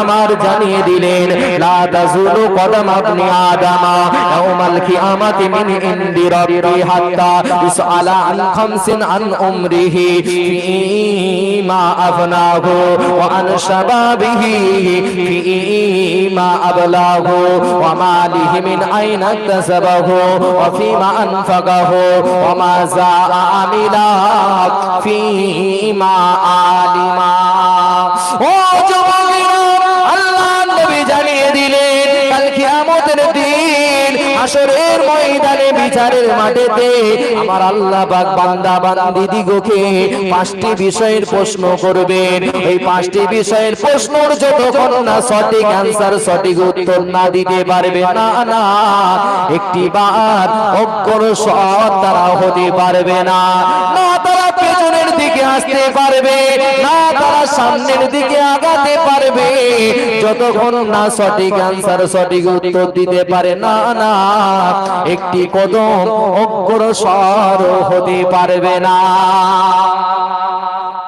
আমার জানিয়ে দিলেন, লা তাজুলু কদম আপনি আদামা, ইয়াউমাল কিয়ামাতি মিন ইনদি রাব্বি হাত্তা ইসআলা আন খামসিন আন উমরিহি ফীমা আফনাহু ওয়া আন শাবাবিহি ফীমা আবলাহু ওয়া মালিহি মিন আইনা ইকতাসাবাহু ওয়া ফীমা আনফাকাহু ওয়া মা যাআ আমিলা ফীমা আলিমা। ও কাল কিয়ামতের দিন। আসরের ময়দানে বিচারের মাঠেতে আমার আল্লাহ পাক বান্দা বান্দি দিগকে পাঁচটি বিষয়ের প্রশ্ন করবেন। এই পাঁচটি বিষয়ের প্রশ্নর যতক্ষণ না সঠিক অ্যান্সার সঠিক উত্তর না দিতে পারবে না না, একটি বার অগ্রসর তারা হতে পারবে না। না তারা পেছনের দিকে আসতে পারবে, না তারা সামনের দিকে আগাতে পারবে। যতক্ষণ না সঠিক অ্যান্সার সঠিক উত্তর দিতে পারে, না না একটি কদম অগ্রসর হতে পারবে না।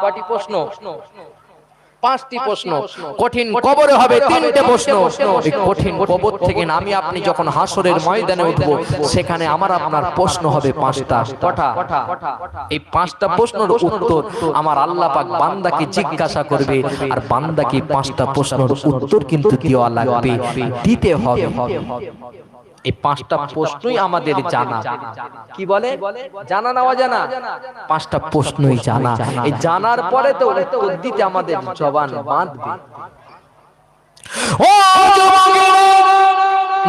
কটি প্রশ্ন। পাঁচটি প্রশ্ন। কঠিন কবরে হবে তিনটে প্রশ্ন। এই কঠিন কবর থেকে আমি আপনি যখন হাসরের ময়দানে উঠবো সেখানে আমার আপনার প্রশ্ন হবে পাঁচটা। কটা এই পাঁচটা প্রশ্নের উত্তর আমার আল্লাহ পাক বান্দাকে জিজ্ঞাসা করবে আর বান্দাকে পাঁচটা প্রশ্নের উত্তর কিন্তু দেওয়া লাগবে। দিতে হবে। এই পাঁচটা প্রশ্নই আমাদের জানা। কি বলে? জানা না অজানা? পাঁচটা প্রশ্নই জানা। এই জানার পরে তো উত্তর দিতে আমাদের জবান বাঁধবে। ও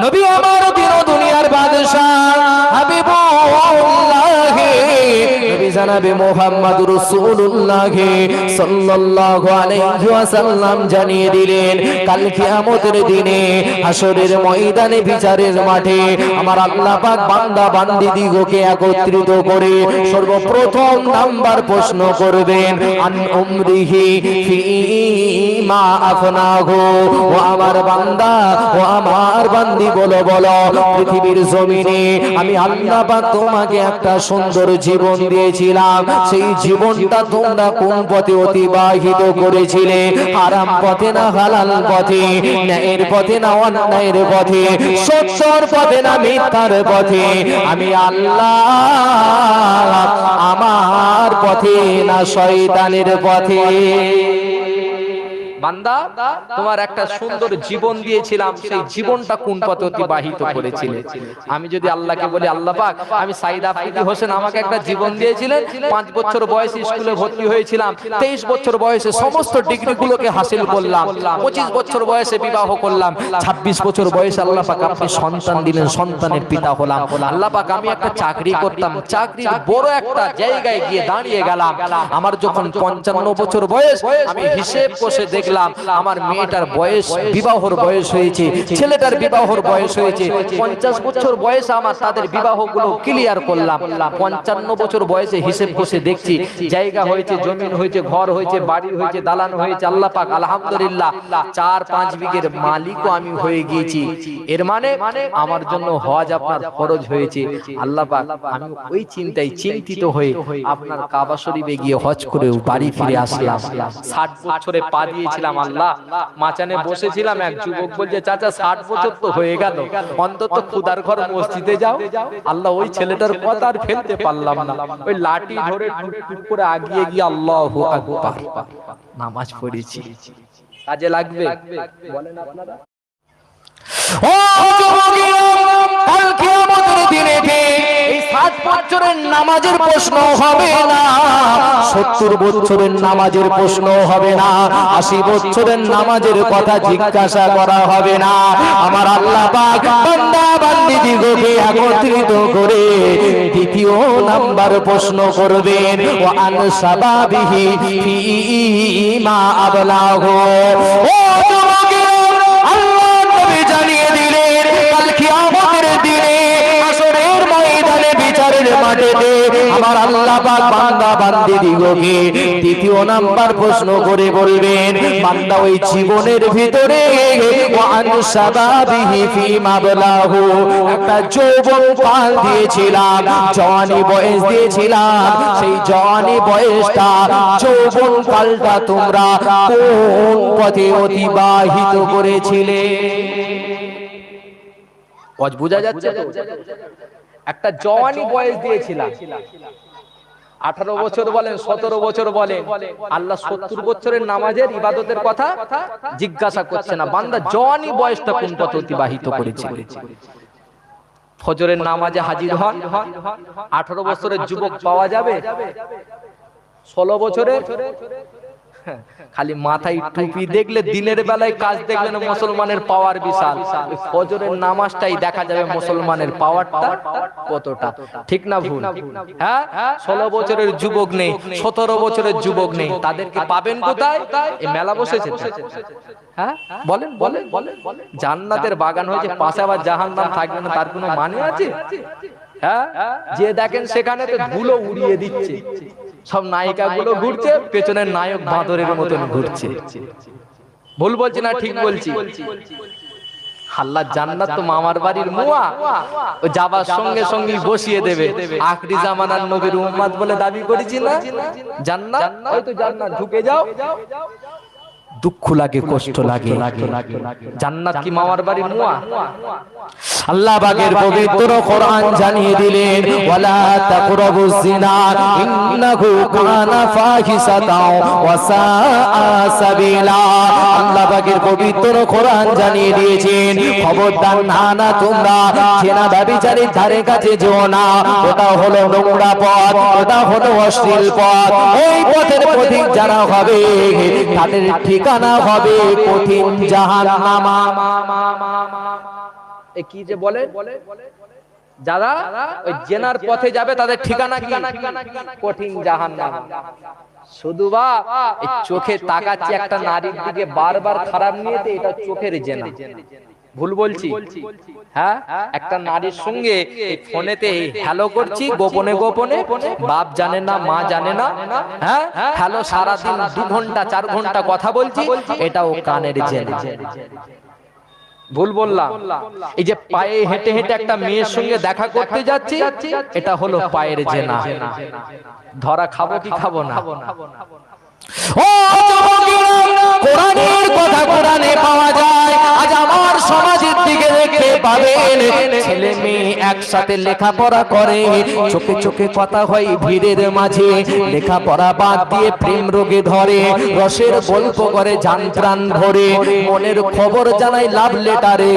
নবী আমার দিন দুনিয়ার বাদশাহ হাবিবুল্লাহ জানাবে মুহাম্মদ রাসূলুল্লাহ সাল্লাল্লাহু আলাইহি ওয়াসাল্লাম জানিয়ে দিলেন, কাল কিয়ামতের দিনে হাসরের ময়দানে বিচারের মাঠে আমার আল্লাহ পাক বান্দা বান্দি দিগকে একত্রিত করে সর্বপ্রথম নাম্বার প্রশ্ন করবেন, আন উমরিহি ফিমা আফনাহু, ও আমার বান্দা, ও আমার বান্দি, বলো বলো, পৃথিবীর জমিনে আমি আল্লাহ পাক তোমাকে একটা সুন্দর জীবন দিয়েছিলাম। সেই জীবনটা তোমরা কোন পথে অতিবাহিত করেছিলে? আরাম পথে না হালাল পথে? ন্যায়ের পথে না অন্যায়ের পথে? সত্যর পথে না মিথ্যার পথে? আমি আল্লাহ আমার পথে না শয়তানের পথে? বান্দা, তোমার একটা সুন্দর জীবন দিয়েছিলাম, সেই জীবনটা কোন পথে অতিবাহিত করেছিলে? আমি যদি আল্লাহকে বলি, আল্লাহ পাক, আমি সাইদ আফ্রিদি হোসেন আমাকে একটা জীবন দিয়েছিলেন, পাঁচ বছর বয়সে স্কুলে ভর্তি হয়েছিলাম, তেইশ বছর বয়সে সমস্ত ডিগ্রি গুলোকে হাসিল করলাম, পঁচিশ বছর বয়সে বিবাহ করলাম, ছাব্বিশ বছর বয়সে আল্লাহ পাক আপনি সন্তান দিলেন, সন্তানের পিতা হলাম। আল্লাহ পাক আমি একটা চাকরি করতাম, চাকরির বড় একটা জায়গায় গিয়ে দাঁড়িয়ে গেলাম। আমার যখন পঞ্চান্ন বছর বয়স, আমি হিসেব কষে দেখলাম আমার মেয়েটার বয়স, বিবাহর বয়স হয়েছে, ছেলেটার বিবাহর বয়স হয়েছে। পঞ্চাশ বছর বয়সে আমার তাদের বিবাহগুলো ক্লিয়ার করলাম। পঞ্চান্ন বছর বয়সে হিসেব কষে দেখছি, জায়গা হয়েছে, জমিন হয়েছে, ঘর হয়েছে, বাড়ি হয়েছে, দালান হয়েছে, আল্লাহ পাক, আলহামদুলিল্লাহ, চার পাঁচ বিঘের মালিকও আমি হয়ে গিয়েছি। এর মানে আমার জন্য হজ আপনার ফরজ হয়েছে। আল্লাহ পাক আমি ওই চিন্তায় চিন্তিত হয়ে আপনার কাবা শরীফে গিয়ে হজ করে বাড়ি ফিরে আসলাম। ষাট বছরে পা দিয়েছিলাম আল্লাহ, মাচানে বসেছিলাম এক যুবক বলছে, চাচা, ষাট বছর তো হয়ে গেল, অন্তত খুদার ঘর মসজিদে যাও। আল্লাহ ওই ছেলেটার কথা আর ফেলতে পারলাম না। ওই লাঠি ধরে করে আগিয়ে গিয়ে আল্লাহ নামাজ পড়েছি। কাজে লাগবে? বলেন আপনারা ও যুবকেরা, কাল কিয়ামতের দিনে এই সাত নামাজের প্রশ্ন হবে না। সত্তর বছরের নামাজের প্রশ্ন হবে না। আশি বছরের নামাজের কথা জিজ্ঞাসা করা হবে না। আমার আল্লাহ একত্রিত করে দ্বিতীয় নাম্বার প্রশ্ন করবেন ও আন ফিমা আবলাহু। পাক বান্দা বান্দি দিগকে দ্বিতীয় নাম্বার প্রশ্ন করে বলবেন, বান্দা ওই জীবনের ভিতরে একটা যৌবন কাল দিয়েছিলাম, জওয়ানি বয়স দিয়েছিলাম, সেই জওয়ানি বয়সটা যৌবন কালটা তোমরা কোন পথে অতিবাহিত করেছিলে? একটা জওয়ানি বয়স দিয়েছিলাম। আঠারো বছর বলেন সতেরো বছর বলেন। আল্লাহ সত্তর বছরের নামাজের ইবাদতের কথা জিজ্ঞাসা করছে না। বান্দা জনই বয়সটা কোন পথ অতিবাহিত করেছে? ফজরের নামাজে হাজির হন। আঠারো বছরের যুবক পাওয়া যাবে? ষোলো বছরের খালি মাথায় টুপি দেখলে দিনের বেলায় কাজ দেখবেন মুসলমানের পাওয়ার বিশাল। ফজরের নামাজটাই দেখা যাবে মুসলমানের পাওয়ারটা কতটা? ঠিক না ভুল? হ্যাঁ? ষোলো বছরের যুবক নেই সতেরো বছরের যুবক নেই। তাদেরকে পাবেন কোথায়? এই মেলা বসেছে। তো। হ্যাঁ? বলেন বলেন বলেন জান্নাতের বাগান হয়েছে পাশে আবার জাহান্নাম থাকবে না তার কোনো মানে আছে? হ্যাঁ? যে দেখেন সেখানে ধুলো উড়িয়ে দিচ্ছে। সব নায়িকা গুলো ঘুরছে, পেছনের নায়ক বাঁদরের মতন ঘুরছে। ভুল বলছি না, ঠিক বলছি। জান্নাত তো মামার বাড়ির যাবার সঙ্গে সঙ্গে বসিয়ে দেবে। নবীর বলে দাবি জান্নাত? জান্নাত, ঢুকে যাও। দুঃখ লাগে, কষ্ট লাগে। জান্নাত কি মামার বাড়ির মুয়া? আল্লাহ পাকের পবিত্র কোরআন জানিয়ে দিলেন ওয়ালা তাকরাবুজ জিনা ইন্নাহু কানা ফাহিশাতাও ওয়া সাআ সাবিলা. আল্লাহ পাকের পবিত্র কোরআন জানিয়ে দিয়েছেন খবরদার না না তোমরা জেনা ব্যভিচারীর ধারে কাছে যেও না ওটা হলো নোংরা পথ ওটা হলো অশ্লীল পথ। ওই পথের পথিক যারা হবে তাদের ঠিকানা হবে কঠিন জাহান্নামা। কি যে বলে? যারা ওই জেনার পথে যাবে, তাদের ঠিকানা কঠিন জাহান্নাম। শুধু বা চোখে একটা নারীর দিকে বারবার খারাপ এটা চোখের জেনা। ভুল বলছি? হ্যাঁ? একটা নারীর সঙ্গে ফোনেতে হ্যালো করছি, গোপনে গোপনে, বাপ জানে না, মা জানে না হ্যাঁ? হ্যালো সারাদিন দু ঘণ্টা, চার ঘণ্টা কথা বলছি, এটাও কানের জেনা। ভুল বললাম। এই যে পায়ে হেঁটে হেঁটে একটা মেয়ের সঙ্গে দেখা করতে যাচ্ছি এটা হলো পায়ের জেনা। ধরা খাব কি খাব না? ও কোরআনের কথা কোরআনে পাওয়া যায় আজ আমার পাবেন ছেলে মেয়ে একসাথে লেখাপড়া করে। চোখে চোখে কথা হয় ভিড়ের মাঝে। লেখাপড়া বাদ দিয়ে প্রেম রোগে ধরে। রসের গল্প করে যান প্রাণ মনের খবর জানাই লাভ লেটারে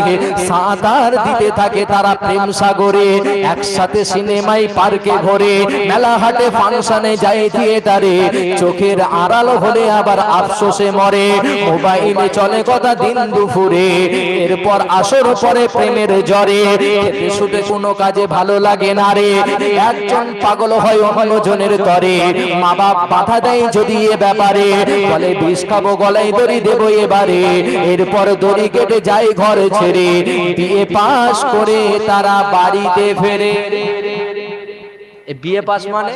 সাঁতার দিতে থাকে তারা প্রেম সাগরে। একসাথে সিনেমাই পার্কে ঘোরে। মেলা হাটে ফাংশনে যায় থিয়েটারে চোখের আড়াল হলে আবার আফসোসে মরে। মোবাইলে চলে কথা দিন দুপুরে। এরপর আসর পরে প্রেমের জ্বরে খেতে শুতে কোনো কাজে ভালো লাগে না রে। একজন পাগল হয় অন্যজনের তরে। মা বাপ বাধা দেয় যদি এ ব্যাপারে। বলে, বিষ খাব, গলায় দড়ি দেবো এবারে। এরপর দড়ি কেটে যায় ঘর ছেড়ে। বিয়ে পাশ করে তারা বাড়িতে ফেরে। বিয়ে পাস মানে?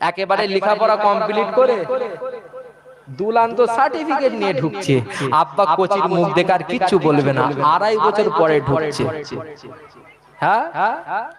একেবারে লেখাপড়া কমপ্লিট করে? দুলান তো সার্টিফিকেট নিয়ে ঢুকছে। আব্বা কোচির মুখ দেখার কিচ্ছু বলবে না। আড়াই বছর পরে ঢুকছে। হ্যাঁ?